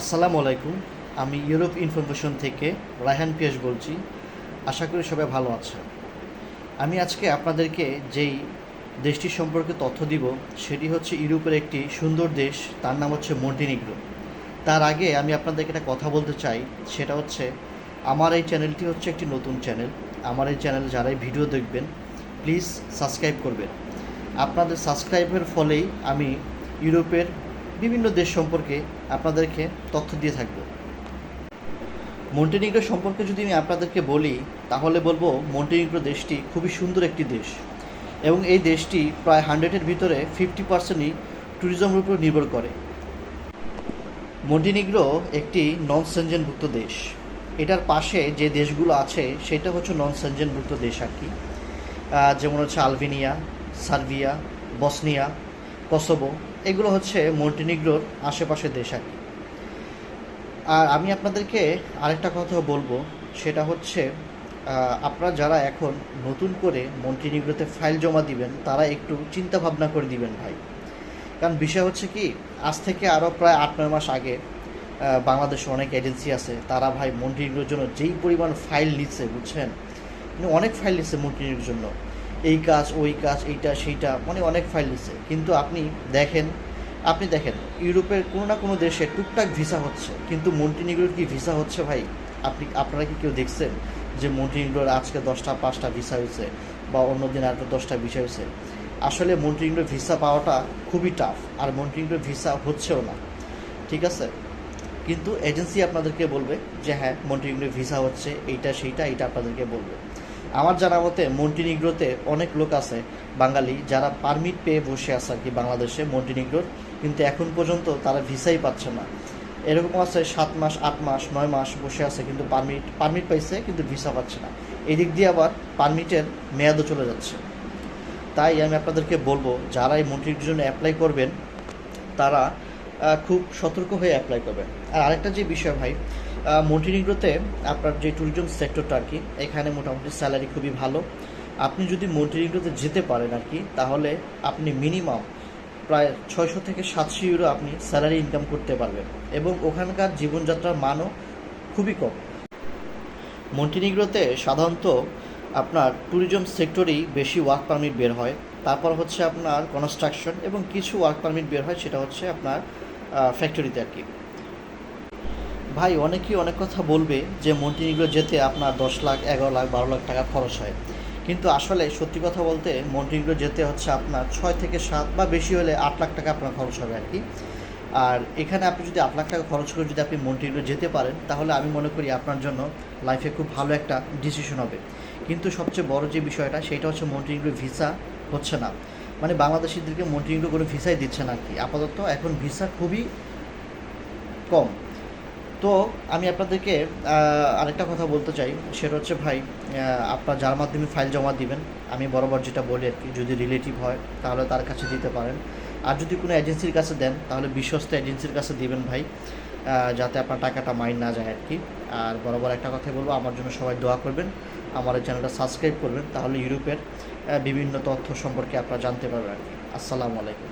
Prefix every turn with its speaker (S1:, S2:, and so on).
S1: আসসালামু আলাইকুম। আমি ইউরোপ ইনফরমেশন থেকে রায়হান পিয়াস বলছি। আশা করি সবাই ভালো আছেন। আমি আজকে আপনাদেরকে যেই দেশটি সম্পর্কে তথ্য দিব, সেটি হচ্ছে ইউরোপের একটি সুন্দর দেশ, তার নাম হচ্ছে মন্টিনিগ্রো। তার আগে আমি আপনাদেরকে একটা কথা বলতে চাই, সেটা হচ্ছে আমার এই চ্যানেলটি হচ্ছে একটি নতুন চ্যানেল। আমার এই চ্যানেল যারাই ভিডিও দেখবেন, প্লিজ সাবস্ক্রাইব করবেন। আপনাদের সাবস্ক্রাইবের ফলেই আমি ইউরোপের বিভিন্ন দেশ সম্পর্কে আপনাদেরকে তথ্য দিয়ে থাকব। মন্টেনিগ্রো সম্পর্কে যদি আমি আপনাদেরকে বলি, তাহলে বলব মন্টেনিগ্রো দেশটি খুবই সুন্দর একটি দেশ এবং এই দেশটি প্রায় হান্ড্রেডের ভিতরে ফিফটি পার্সেন্টই ট্যুরিজমের উপর নির্ভর করে। মন্টিনিগ্রো একটি নন সেনজেনভুক্ত দেশ। এটার পাশে যে দেশগুলো আছে, সেটা হচ্ছে নন সেনজেনভুক্ত দেশ আর কি। যেমন হচ্ছে আলবেনিয়া, সার্বিয়া, বসনিয়া, কসোভো এগুলো হচ্ছে মন্টিনিগ্রোর আশেপাশে দেশ আর আর আমি আপনাদেরকে আরেকটা কথা বলব, সেটা হচ্ছে আপনারা যারা এখন নতুন করে মন্টিনিগ্রোতে ফাইল জমা দিবেন, তারা একটু চিন্তা ভাবনা করে দিবেন ভাই। কারণ বিষয় হচ্ছে কি, আজ থেকে আরও প্রায় আট, নয় মাস আগে বাংলাদেশে অনেক এজেন্সি আছে, তারা ভাই মন্টিনিগ্রোর জন্য যেই পরিমাণ ফাইল নিচ্ছে, বুঝছেন? মানে অনেক ফাইল নিচ্ছে মন্টিনিগ্রোর জন্য। এই কাজ, ওই কাজ, এইটা, সেইটা মানে অনেক ফাইল দিচ্ছে কিন্তু আপনি দেখেন আপনি দেখেন, ইউরোপের কোনো না কোনো দেশে টুকটাক ভিসা হচ্ছে। কিন্তু মন্টিনিগ্রোর কি ভিসা হচ্ছে ভাই? আপনি, আপনারা কি কেউ দেখছেন যে মন্টিনিগ্রোর আজকে দশটা, পাঁচটা ভিসা হয়েছে বা অন্য দিন আরেকটা দশটা ভিসা হয়েছে? আসলে মন্টিনিগ্রোর ভিসা পাওয়াটা খুবই টাফ আর মন্টিনিগ্রোর ভিসা হচ্ছেও না। ঠিক আছে? কিন্তু এজেন্সি আপনাদেরকে বলবে যে হ্যাঁ মন্টিনিগ্রোর ভিসা হচ্ছে, এইটা, সেইটা, এইটা আপনাদেরকে বলবে। আমার জানা মতে, মন্টিনিগ্রোতে অনেক লোক আছে, বাঙালি, যারা পারমিট পেয়ে বসে আছে আর কি বাংলাদেশে মন্টিনিগ্রোর, কিন্তু এখন পর্যন্ত তারা ভিসাই পাচ্ছে না। এরকম আছে, সাত মাস, আট মাস, নয় মাস বসে আছে, কিন্তু পারমিট পারমিট পাইছে, কিন্তু ভিসা পাচ্ছে না। এদিক দিয়ে আবার পারমিটের মেয়াদও চলে যাচ্ছে। তাই আমি আপনাদেরকে বলব, যারা এই মন্ত্রীর জন্য অ্যাপ্লাই করবেন, তারা খুব সতর্ক হয়ে অ্যাপ্লাই করবেন। আর আরেকটা যে বিষয় ভাই মন্টিনিগ্রোতে আপনার যে ট্যুরিজম সেক্টরটা আর কি, এখানে মোটামুটি স্যালারি খুবই ভালো। আপনি যদি মন্টিনিগ্রোতে যেতে পারেন আর কি, তাহলে আপনি মিনিমাম প্রায় ছয়শো থেকে সাতশো ইউরো আপনি স্যালারি ইনকাম করতে পারবেন এবং ওখানকার জীবনযাত্রার মানও খুবই কম। মন্টিনিগ্রোতে সাধারণত আপনার ট্যুরিজম সেক্টরেই বেশি ওয়ার্ক পারমিট বের হয়। তারপর হচ্ছে আপনার কনস্ট্রাকশন এবং কিছু ওয়ার্ক পারমিট বের হয়, সেটা হচ্ছে আপনার ফ্যাক্টরিতে আর কি। ভাই, অনেকেই অনেক কথা বলবে যে মন্টিনিগ্রো যেতে আপনার দশ লাখ, এগারো লাখ, বারো লাখ টাকা খরচ হয়। কিন্তু আসলে সত্যি কথা বলতে মন্টিনিগ্রো যেতে হচ্ছে আপনার ছয় থেকে সাত বা বেশি হলে আট লাখ টাকা আপনার খরচ হবে আর কি। আর এখানে আপনি যদি আট লাখ টাকা খরচ করে যদি আপনি মন্টিনিগ্রো যেতে পারেন, তাহলে আমি মনে করি আপনার জন্য লাইফে খুব ভালো একটা ডিসিশন হবে। কিন্তু সবচেয়ে বড় যে বিষয়টা, সেটা হচ্ছে মন্টিনিগ্রো ভিসা হচ্ছে না। মানে বাংলাদেশিদেরকে মন্টিনিগ্রো কোনো ভিসাই দিচ্ছে না আর কি। আপাতত এখন ভিসা খুবই কম। তো আমি আপনাদেরকে আরেকটা কথা বলতে চাই। সেটা হচ্ছে ভাই আপনার যার মাধ্যমে ফাইল জমা দিবেন, আমি বরাবর যেটা বলি আর কি, যদি রিলেটিভ হয়, তাহলে তার কাছে দিতে পারেন। আর যদি কোনো এজেন্সির কাছে দেন, তাহলে বিশ্বস্ত এজেন্সির কাছে দিবেন ভাই যাতে আপনার টাকাটা মাইন না যায় আর কি। আর বরাবর একটা কথাই বলব, আমার জন্য সবাই দোয়া করবেন, আমার এই চ্যানেলটা সাবস্ক্রাইব করবেন, তাহলে ইউরোপের বিভিন্ন তথ্য সম্পর্কে আপনারা জানতে পারবেন আর কি। আসসালামু আলাইকুম।